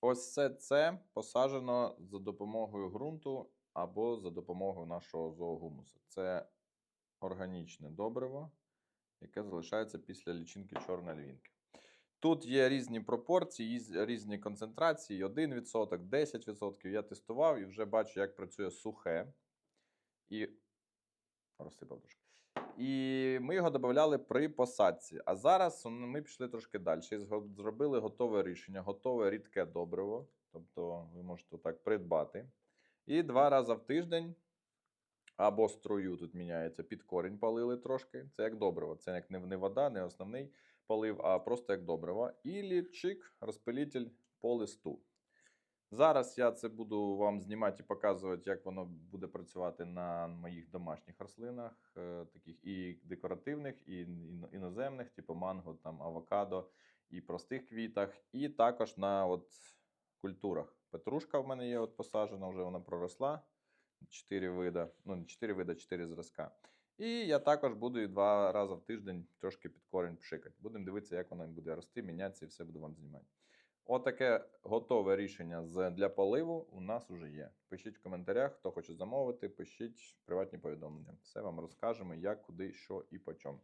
Ось це, це посаджено за допомогою ґрунту або за допомогою нашого зоогумусу. Це органічне добриво, яке залишається після лічинки чорної львінки. Тут є різні пропорції, різні концентрації: 1%, 10%. Я тестував і вже бачу, як працює сухе. І розсипав трошки. І ми його додавали при посадці. А зараз ми пішли трошки далі. І зробили готове рішення, готове рідке добриво. Тобто ви можете так придбати. І два рази в тиждень або струю тут міняється, під корінь полили трошки. Це як добриво. Це як не, вода, не основний полив, а просто як добриво. І лічик, розпилитель по листу. Зараз я це буду вам знімати і показувати, як воно буде працювати на моїх домашніх рослинах, е, таких і декоративних, і іноземних, типу манго, там, авокадо, і простих квітах, і також на от культурах. Петрушка в мене є от посаджена, вже вона проросла. Чотири вида, ну не чотири вида, чотири зразка. І я також буду два рази в тиждень трошки під корінь пшикати. Будемо дивитися, як вона буде рости, мінятися, і все буду вам знімати. Отаке готове рішення для поливу у нас вже є. Пишіть в коментарях, хто хоче замовити, пишіть приватні повідомлення. Все вам розкажемо, як, куди, що і по чому.